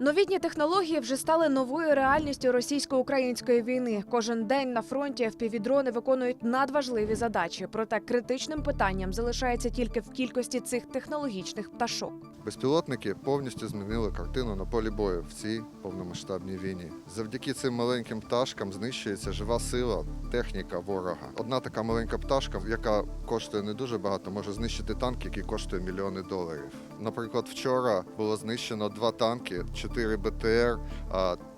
Новітні технології вже стали новою реальністю російсько-української війни. Кожен день на фронті FPV-дрони виконують надважливі задачі. Проте критичним питанням залишається тільки в кількості цих технологічних пташок. Безпілотники повністю змінили картину на полі бою в цій повномасштабній війні. Завдяки цим маленьким пташкам знищується жива сила, техніка ворога. Одна така маленька пташка, яка коштує не дуже багато, може знищити танк, який коштує мільйони доларів. Наприклад, вчора було знищено два танки, чотири БТР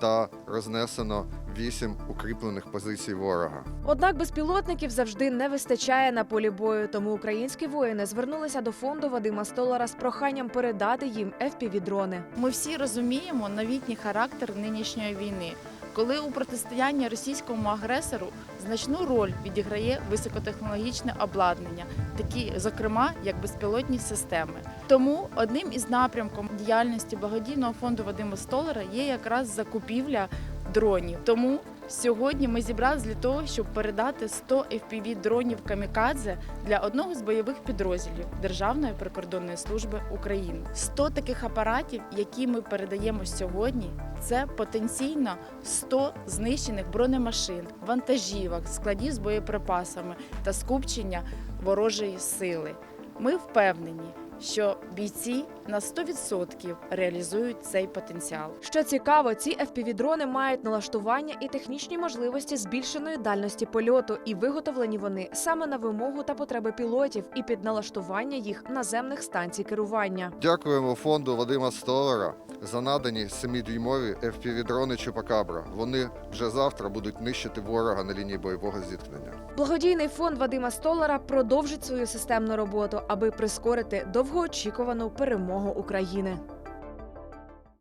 та рознесено вісім укріплених позицій ворога. Однак безпілотників завжди не вистачає на полі бою, тому українські воїни звернулися до фонду Вадима Столара з проханням передати їм FPV-дрони. Ми всі розуміємо новітній характер нинішньої війни, коли у протистоянні російському агресору значну роль відіграє високотехнологічне обладнання, такі, зокрема, як безпілотні системи. Тому одним із напрямком діяльності благодійного фонду Вадима Столера є якраз закупівля дронів. Тому сьогодні ми зібрались для того, щоб передати 100 FPV дронів камікадзе для одного з бойових підрозділів Державної прикордонної служби України. 100 таких апаратів, які ми передаємо сьогодні, це потенційно 100 знищених бронемашин, вантажівок, складів з боєприпасами та скупчення ворожої сили. Ми впевнені, що бійці на 100% реалізують цей потенціал. Що цікаво, ці FPV-дрони мають налаштування і технічні можливості збільшеної дальності польоту, і виготовлені вони саме на вимогу та потреби пілотів і під налаштування їх наземних станцій керування. Дякуємо фонду Вадима Столара за надані 7-дюймові FPV-дрони Чупакабра. Вони вже завтра будуть нищити ворога на лінії бойового зіткнення. Благодійний фонд Вадима Столара продовжить свою системну роботу, аби прискорити довгоочікувану перемогу України.